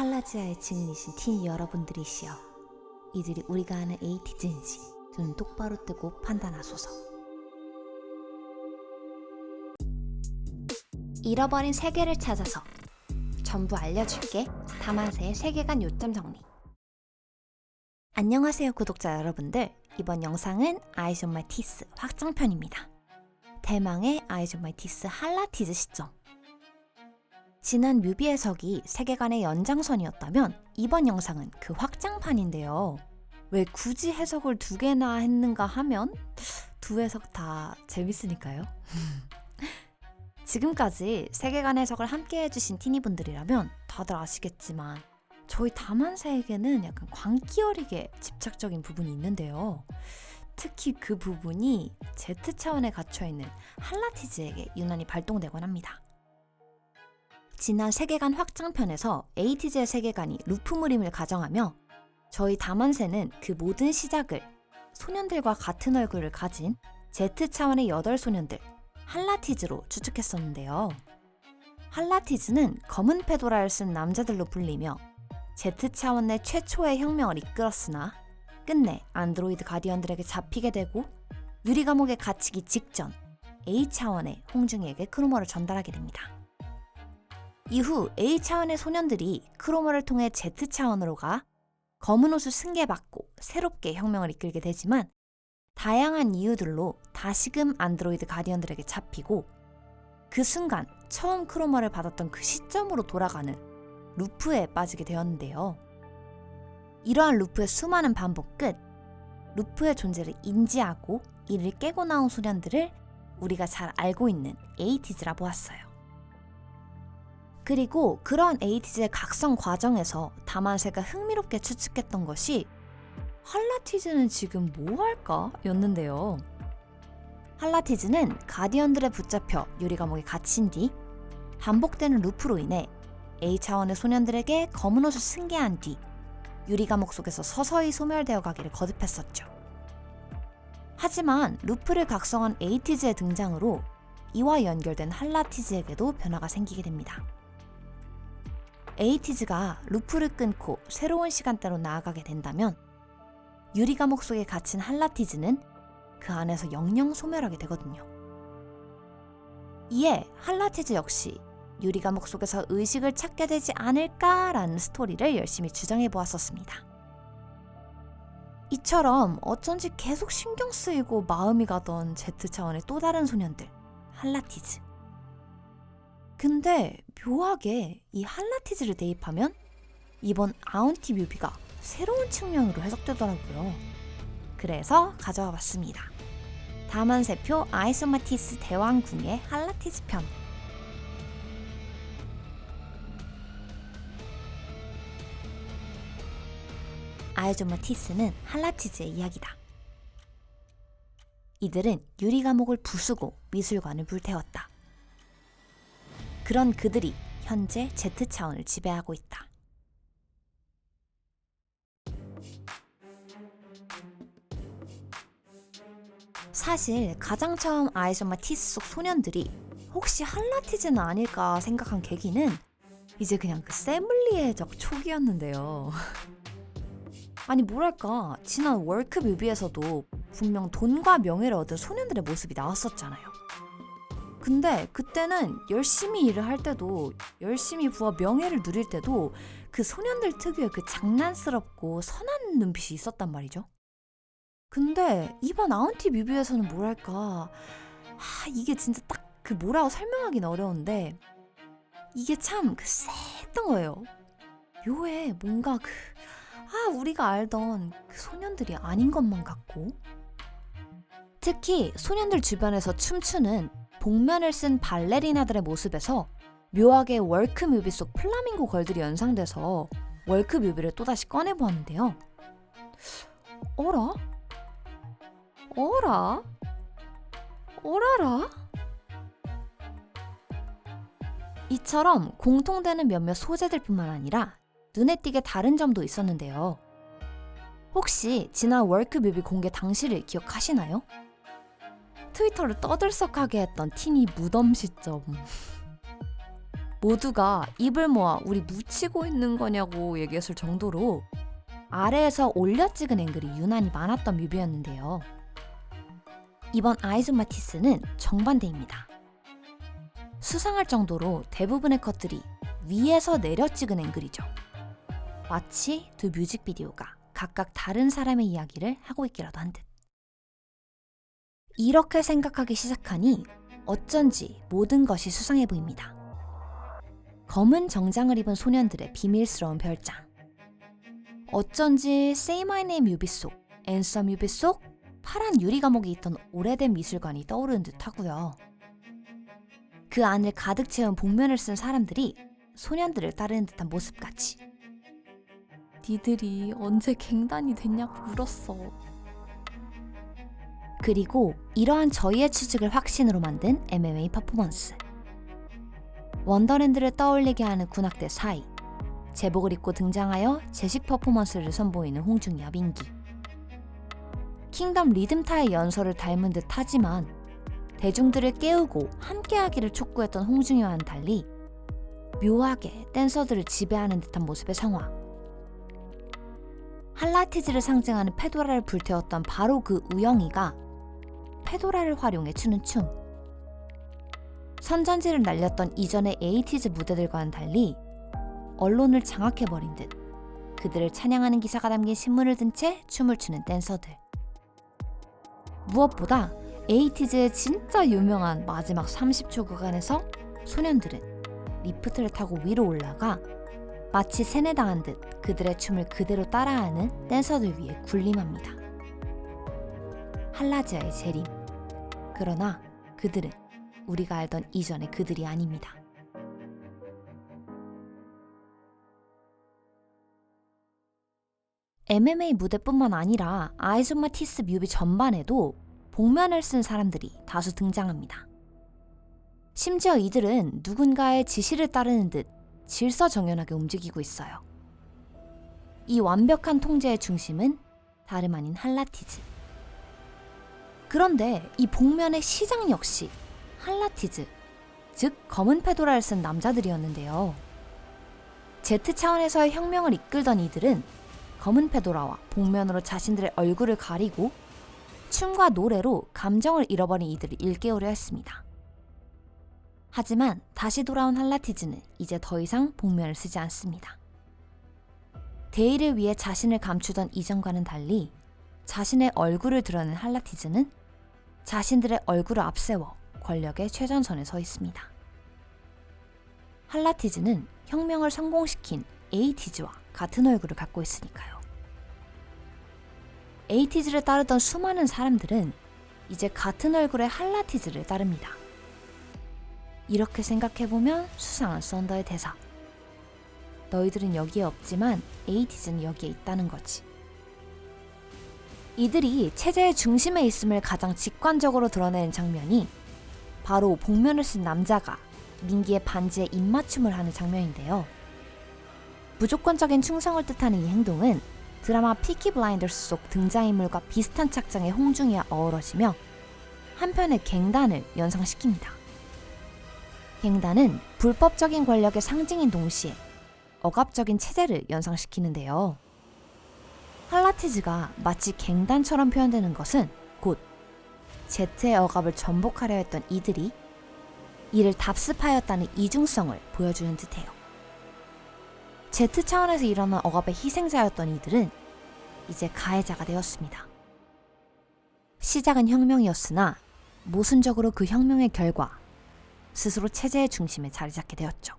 할라지아의 증인이신 티니 여러분들이시여 이들이 우리가 아는 에이티즈인지 눈 똑바로 뜨고 판단하소서. 잃어버린 세계를 찾아서 전부 알려줄게. 다만세의 세계관 요점 정리. 안녕하세요 구독자 여러분들. 이번 영상은 아이즈 온 마이 티스 확장편입니다. 대망의 아이즈 온 마이 티스 할라티즈 시점 지난 뮤비 해석이 세계관의 연장선이었다면 이번 영상은 그 확장판인데요. 왜 굳이 해석을 두 개나 했는가 하면 두 해석 다 재밌으니까요. 지금까지 세계관 해석을 함께 해주신 티니분들이라면 다들 아시겠지만 저희 다만세에게는 약간 광기 어리게 집착적인 부분이 있는데요. 특히 그 부분이 Z 차원에 갇혀 있는 할라티즈에게 유난히 발동되곤 합니다. 지난 세계관 확장편에서 에이티즈의 세계관이 루프무림을 가정하며 저희 다만세는 그 모든 시작을 소년들과 같은 얼굴을 가진 Z 차원의 여덟 소년들 할라티즈로 추측했었는데요. 할라티즈는 검은 페도라를 쓴 남자들로 불리며 Z 차원 내 최초의 혁명을 이끌었으나 끝내 안드로이드 가디언들에게 잡히게 되고 유리 감옥에 갇히기 직전 A 차원의 홍중이에게 크로머를 전달하게 됩니다. 이후 A 차원의 소년들이 크로머를 통해 Z 차원으로 가 검은 옷을 승계받고 새롭게 혁명을 이끌게 되지만 다양한 이유들로 다시금 안드로이드 가디언들에게 잡히고 그 순간 처음 크로머를 받았던 그 시점으로 돌아가는 루프에 빠지게 되었는데요. 이러한 루프의 수많은 반복 끝 루프의 존재를 인지하고 이를 깨고 나온 소년들을 우리가 잘 알고 있는 에이티즈라 보았어요. 그리고 그런 에이티즈의 각성 과정에서 다만세가 흥미롭게 추측했던 것이 할라티즈는 지금 뭐 할까? 였는데요. 할라티즈는 가디언들에 붙잡혀 유리 감옥에 갇힌 뒤 반복되는 루프로 인해 A 차원의 소년들에게 검은 옷을 승계한 뒤 유리 감옥 속에서 서서히 소멸되어 가기를 거듭했었죠. 하지만 루프를 각성한 에이티즈의 등장으로 이와 연결된 할라티즈에게도 변화가 생기게 됩니다. 에이티즈가 루프를 끊고 새로운 시간대로 나아가게 된다면 유리 감옥 속에 갇힌 할라티즈는 그 안에서 영영 소멸하게 되거든요. 이에 할라티즈 역시 유리 감옥 속에서 의식을 찾게 되지 않을까라는 스토리를 열심히 주장해 보았었습니다. 이처럼 어쩐지 계속 신경 쓰이고 마음이 가던 Z 차원의 또 다른 소년들 할라티즈. 근데 묘하게 이 할라티즈를 대입하면 이번 아운티 뮤비가 새로운 측면으로 해석되더라고요. 그래서 가져와 봤습니다. 다만 세표 아이소마티스 대왕궁의 할라티즈 편. 아이조마티스는 할라티즈의 이야기다. 이들은 유리 감옥을 부수고 미술관을 불태웠다. 그런 그들이 현재 Z 차원을 지배하고 있다. 사실 가장 처음 아이소마 티스 속 소년들이 혹시 할라티즈는 아닐까 생각한 계기는 이제 그냥 그 세물리에적 초기였는데요. 아니 뭐랄까 지난 월크 뮤비에서도 분명 돈과 명예를 얻은 소년들의 모습이 나왔었잖아요. 근데 그때는 열심히 일을 할 때도 열심히 부와 명예를 누릴 때도 그 소년들 특유의 그 장난스럽고 선한 눈빛이 있었단 말이죠. 근데 이번 아운티 뮤비에서는 뭐랄까 아 이게 진짜 딱 그 뭐라고 설명하기는 어려운데 이게 참 그 쎄했던 거예요. 묘해 뭔가 그 아 우리가 알던 그 소년들이 아닌 것만 같고 특히 소년들 주변에서 춤추는 복면을 쓴 발레리나들의 모습에서 묘하게 월크 뮤비 속 플라밍고 걸들이 연상돼서 월크 뮤비를 또다시 꺼내보았는데요. 어라? 어라? 어라라? 이처럼 공통되는 몇몇 소재들뿐만 아니라 눈에 띄게 다른 점도 있었는데요. 혹시 지난 월크 뮤비 공개 당시를 기억하시나요? 트위터를 떠들썩하게 했던 티니 무덤 시점. 모두가 입을 모아 우리 묻히고 있는 거냐고 얘기했을 정도로 아래에서 올려 찍은 앵글이 유난히 많았던 뮤비였는데요. 이번 아이즈마티스는 정반대입니다. 수상할 정도로 대부분의 컷들이 위에서 내려 찍은 앵글이죠. 마치 두 뮤직비디오가 각각 다른 사람의 이야기를 하고 있기라도 한 듯. 이렇게 생각하기 시작하니 어쩐지 모든 것이 수상해 보입니다. 검은 정장을 입은 소년들의 비밀스러운 별장. 어쩐지 Say My Name 뮤비 속, 앤서 뮤비 속 파란 유리 감옥에 있던 오래된 미술관이 떠오르는 듯 하고요. 그 안을 가득 채운 복면을 쓴 사람들이 소년들을 따르는 듯한 모습같이. 니들이 언제 갱단이 됐냐고 물었어. 그리고 이러한 저희의 추측을 확신으로 만든 MMA 퍼포먼스. 원더랜드를 떠올리게 하는 군악대 사이. 제복을 입고 등장하여 제식 퍼포먼스를 선보이는 홍중이와 민기. 킹덤 리듬타의 연설을 닮은 듯 하지만 대중들을 깨우고 함께하기를 촉구했던 홍중이와는 달리 묘하게 댄서들을 지배하는 듯한 모습의 성화. 할라티즈를 상징하는 페도라를 불태웠던 바로 그 우영이가 페도라를 활용해 추는 춤. 선전지를 날렸던 이전의 에이티즈 무대들과는 달리 언론을 장악해버린 듯 그들을 찬양하는 기사가 담긴 신문을 든 채 춤을 추는 댄서들. 무엇보다 에이티즈의 진짜 유명한 마지막 30초 구간에서 소년들은 리프트를 타고 위로 올라가 마치 세뇌당한 듯 그들의 춤을 그대로 따라하는 댄서들 위에 군림합니다. 할라지아의 재림. 그러나 그들은 우리가 알던 이전의 그들이 아닙니다. MMA 무대뿐만 아니라 아이소마티스 뮤비 전반에도 복면을 쓴 사람들이 다수 등장합니다. 심지어 이들은 누군가의 지시를 따르는 듯 질서정연하게 움직이고 있어요. 이 완벽한 통제의 중심은 다름 아닌 할라티즈. 그런데 이 복면의 시장 역시 할라티즈, 즉 검은 페도라를 쓴 남자들이었는데요. 제트 차원에서의 혁명을 이끌던 이들은 검은 페도라와 복면으로 자신들의 얼굴을 가리고 춤과 노래로 감정을 잃어버린 이들을 일깨우려 했습니다. 하지만 다시 돌아온 할라티즈는 이제 더 이상 복면을 쓰지 않습니다. 대의를 위해 자신을 감추던 이전과는 달리 자신의 얼굴을 드러낸 할라티즈는 자신들의 얼굴을 앞세워 권력의 최전선에 서 있습니다. 할라티즈는 혁명을 성공시킨 에이티즈와 같은 얼굴을 갖고 있으니까요. 에이티즈를 따르던 수많은 사람들은 이제 같은 얼굴의 할라티즈를 따릅니다. 이렇게 생각해보면 수상한 썬더의 대사. 너희들은 여기에 없지만 에이티즈는 여기에 있다는 거지. 이들이 체제의 중심에 있음을 가장 직관적으로 드러내는 장면이 바로 복면을 쓴 남자가 민기의 반지에 입맞춤을 하는 장면인데요. 무조건적인 충성을 뜻하는 이 행동은 드라마 피키 블라인더스 속 등장인물과 비슷한 착장의 홍중이와 어우러지며 한편의 갱단을 연상시킵니다. 갱단은 불법적인 권력의 상징인 동시에 억압적인 체제를 연상시키는데요. 할라티즈가 마치 갱단처럼 표현되는 것은 곧 제트의 억압을 전복하려 했던 이들이 이를 답습하였다는 이중성을 보여주는 듯해요. 제트 차원에서 일어난 억압의 희생자였던 이들은 이제 가해자가 되었습니다. 시작은 혁명이었으나 모순적으로 그 혁명의 결과 스스로 체제의 중심에 자리 잡게 되었죠.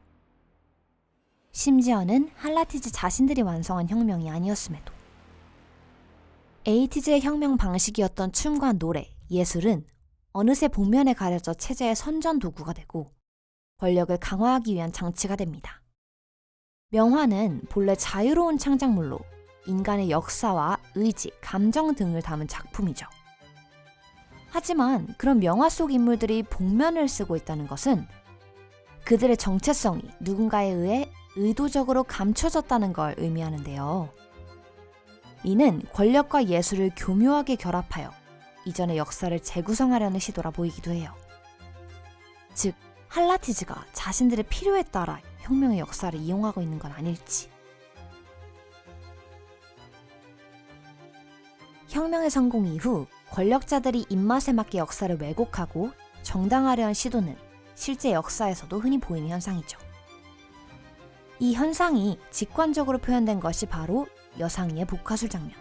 심지어는 할라티즈 자신들이 완성한 혁명이 아니었음에도 에이티즈의 혁명 방식이었던 춤과 노래, 예술은 어느새 복면에 가려져 체제의 선전 도구가 되고 권력을 강화하기 위한 장치가 됩니다. 명화는 본래 자유로운 창작물로 인간의 역사와 의지, 감정 등을 담은 작품이죠. 하지만 그런 명화 속 인물들이 복면을 쓰고 있다는 것은 그들의 정체성이 누군가에 의해 의도적으로 감춰졌다는 걸 의미하는데요. 이는 권력과 예술을 교묘하게 결합하여 이전의 역사를 재구성하려는 시도라 보이기도 해요. 즉, 할라티즈가 자신들의 필요에 따라 혁명의 역사를 이용하고 있는 건 아닐지. 혁명의 성공 이후 권력자들이 입맛에 맞게 역사를 왜곡하고 정당화려 한 시도는 실제 역사에서도 흔히 보이는 현상이죠. 이 현상이 직관적으로 표현된 것이 바로 여상이의 복화술 장면.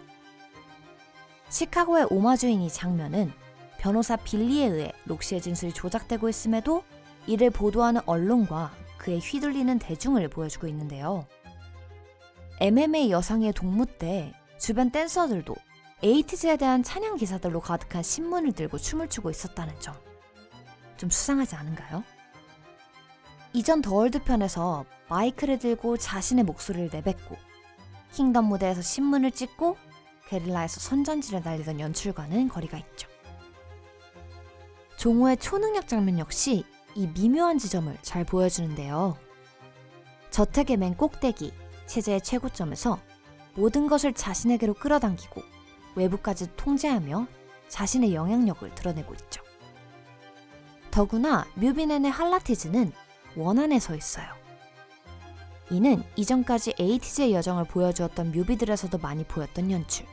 시카고의 오마주인 이 장면은 변호사 빌리에 의해 록시의 진술이 조작되고 있음에도 이를 보도하는 언론과 그에 휘둘리는 대중을 보여주고 있는데요. MMA 여상의 동무 때 주변 댄서들도 에이티즈에 대한 찬양 기사들로 가득한 신문을 들고 춤을 추고 있었다는 점. 좀 수상하지 않은가요? 이전 더월드 편에서 마이크를 들고 자신의 목소리를 내뱉고 킹덤 무대에서 신문을 찍고 게릴라에서 선전지를 날리던 연출과는 거리가 있죠. 종호의 초능력 장면 역시 이 미묘한 지점을 잘 보여주는데요. 저택의 맨 꼭대기, 체제의 최고점에서 모든 것을 자신에게로 끌어당기고 외부까지 통제하며 자신의 영향력을 드러내고 있죠. 더구나 뮤비넨의 할라티즈는 원안에 서 있어요. 이는 이전까지 에이티즈의 여정을 보여주었던 뮤비들에서도 많이 보였던 연출.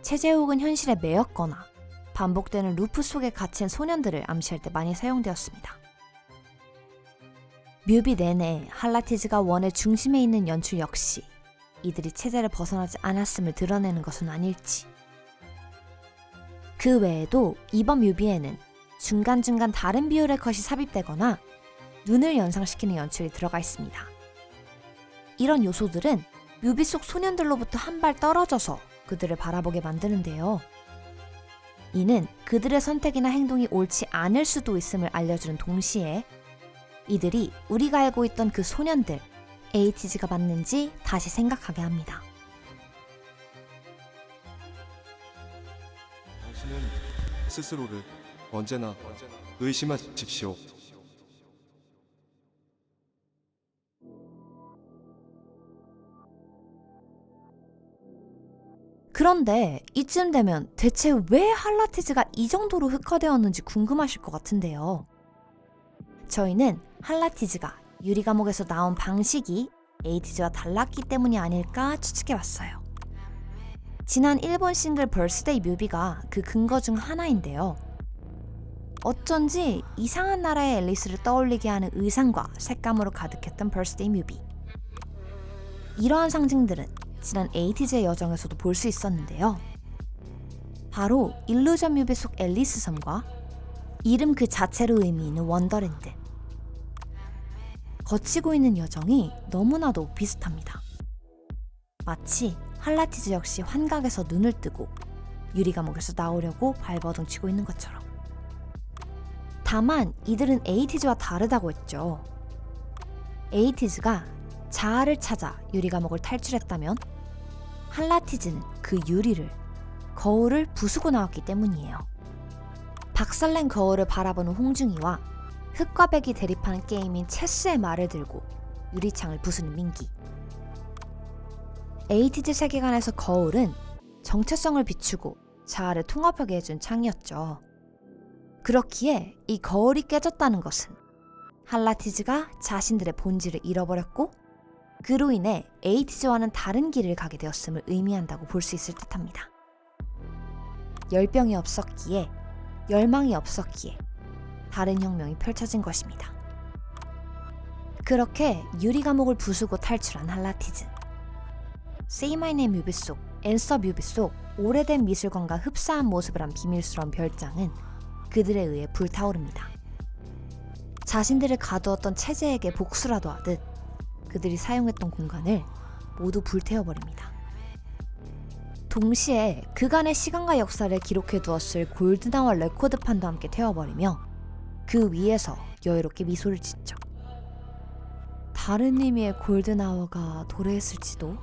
체제 혹은 현실에 매였거나 반복되는 루프 속에 갇힌 소년들을 암시할 때 많이 사용되었습니다. 뮤비 내내 할라티즈가 원의 중심에 있는 연출 역시 이들이 체제를 벗어나지 않았음을 드러내는 것은 아닐지. 그 외에도 이번 뮤비에는 중간중간 다른 비율의 컷이 삽입되거나 눈을 연상시키는 연출이 들어가 있습니다. 이런 요소들은 뮤비 속 소년들로부터 한 발 떨어져서 그들을 바라보게 만드는데요. 이는 그들의 선택이나 행동이 옳지 않을 수도 있음을 알려주는 동시에 이들이 우리가 알고 있던 그 소년들, 에이티즈가 맞는지 다시 생각하게 합니다. 당신은 스스로를 언제나 의심하십시오. 그런데 이쯤 되면 대체 왜 할라티즈가 이 정도로 흑화되었는지 궁금하실 것 같은데요. 저희는 할라티즈가 유리 감옥에서 나온 방식이 에이티즈와 달랐기 때문이 아닐까 추측해봤어요. 지난 일본 싱글 벌스데이 뮤비가 그 근거 중 하나인데요. 어쩐지 이상한 나라의 앨리스를 떠올리게 하는 의상과 색감으로 가득했던 벌스데이 뮤비. 이러한 상징들은 지난 에이티즈의 여정에서도 볼 수 있었는데요. 바로 일루전 뮤비 속 앨리스 섬과 이름 그 자체로 의미 있는 원더랜드. 거치고 있는 여정이 너무나도 비슷합니다. 마치 할라티즈 역시 환각에서 눈을 뜨고 유리 감옥에서 나오려고 발버둥 치고 있는 것처럼. 다만 이들은 에이티즈와 다르다고 했죠. 에이티즈가 자아를 찾아 유리 감옥을 탈출했다면 할라티즈는 그 유리를 거울을 부수고 나왔기 때문이에요. 박살낸 거울을 바라보는 홍중이와 흑과 백이 대립하는 게임인 체스의 말을 들고 유리창을 부수는 민기. 에이티즈 세계관에서 거울은 정체성을 비추고 자아를 통합하게 해준 창이었죠. 그렇기에 이 거울이 깨졌다는 것은 할라티즈가 자신들의 본질을 잃어버렸고 그로 인해 에이티즈와는 다른 길을 가게 되었음을 의미한다고 볼 수 있을 듯합니다. 열병이 없었기에 열망이 없었기에 다른 혁명이 펼쳐진 것입니다. 그렇게 유리 감옥을 부수고 탈출한 할라티즈. Name 뮤비 속, 앤서 뮤비 속 오래된 미술관과 흡사한 모습을 한 비밀스러운 별장은 그들에 의해 불타오릅니다. 자신들을 가두었던 체제에게 복수라도 하듯 그들이 사용했던 공간을 모두 불태워버립니다. 동시에 그간의 시간과 역사를 기록해 두었을 골드나와 레코드판도 함께 태워버리며 그 위에서 여유롭게 미소를 짓죠. 다른 의미의 골든아워가 도래했을지도?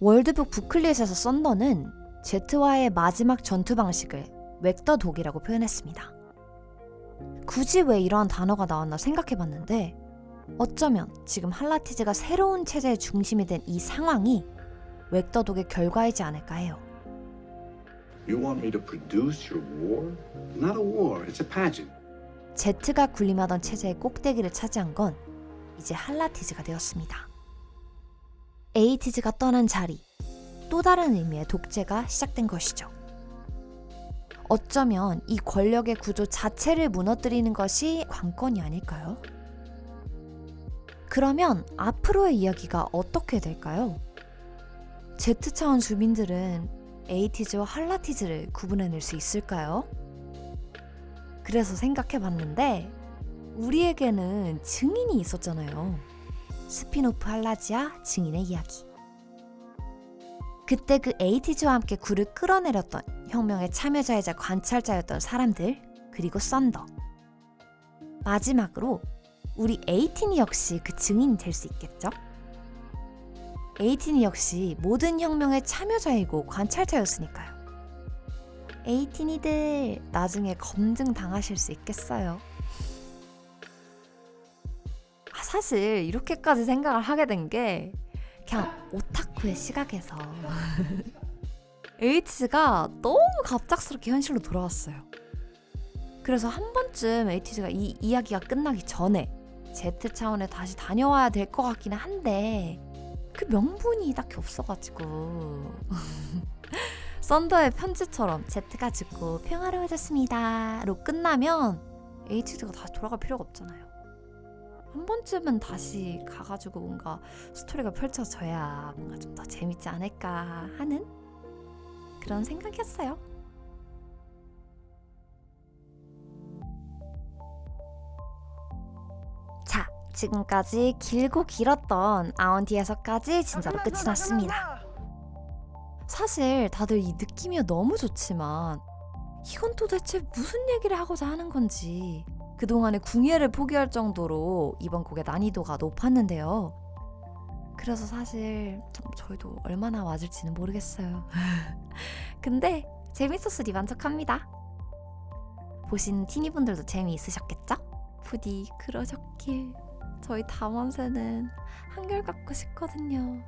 월드북 부클릿에서 썬더는 제트와의 마지막 전투 방식을 웩더 독이라고 표현했습니다. 굳이 왜 이러한 단어가 나왔나 생각해봤는데 어쩌면 지금 할라티즈가 새로운 체제의 중심이 된 이 상황이 웩더 독의 결과이지 않을까 해요. You want me to produce your war? Not a war, it's a pageant. 제트가 군림하던 체제의 꼭대기를 차지한 건 이제 할라티즈가 되었습니다. 에이티즈가 떠난 자리, 또 다른 의미의 독재가 시작된 것이죠. 어쩌면 이 권력의 구조 자체를 무너뜨리는 것이 관건이 아닐까요? 그러면 앞으로의 이야기가 어떻게 될까요? 제트 차원 주민들은 에이티즈와 할라티즈를 구분해낼 수 있을까요? 그래서 생각해 봤는데 우리에게는 증인이 있었잖아요. 스피노프 할라지아 증인의 이야기. 그때 그 에이티즈와 함께 굴을 끌어내렸던 혁명의 참여자이자 관찰자였던 사람들 그리고 썬더. 마지막으로 우리 에이틴이 역시 그 증인이 될 수 있겠죠? 에이틴이 역시 모든 혁명의 참여자이고 관찰자였으니까요. 에이틴이들 나중에 검증 당하실 수 있겠어요. 아, 사실 이렇게까지 생각을 하게 된 게 그냥 오 타쿠의 시각에서 에이티즈가 너무 갑작스럽게 현실로 돌아왔어요. 그래서 한 번쯤 에이티즈가 이 이야기가 끝나기 전에 제트 차원에 다시 다녀와야 될 것 같기는 한데 그 명분이 딱히 없어가지고 썬더의 편지처럼 제트가 죽고 평화로워졌습니다로 끝나면 에이티즈가 다시 돌아갈 필요가 없잖아요. 한 번쯤은 다시 가가지고 뭔가 스토리가 펼쳐져야 뭔가 좀 더 재밌지 않을까 하는 그런 생각이었어요. 자, 지금까지 길고 길었던 아원디에서까지 진짜로 끝이 났습니다. 사실 다들 이 느낌이 너무 좋지만 이건 도대체 무슨 얘기를 하고자 하는 건지 그동안의 궁예를 포기할 정도로 이번 곡의 난이도가 높았는데요. 그래서 사실 좀 저희도 얼마나 맞을지는 모르겠어요. 근데 재밌었으니 만족합니다. 보신 티니분들도 재미있으셨겠죠? 부디 그러셨길. 저희 담원새는 한결 갖고 싶거든요.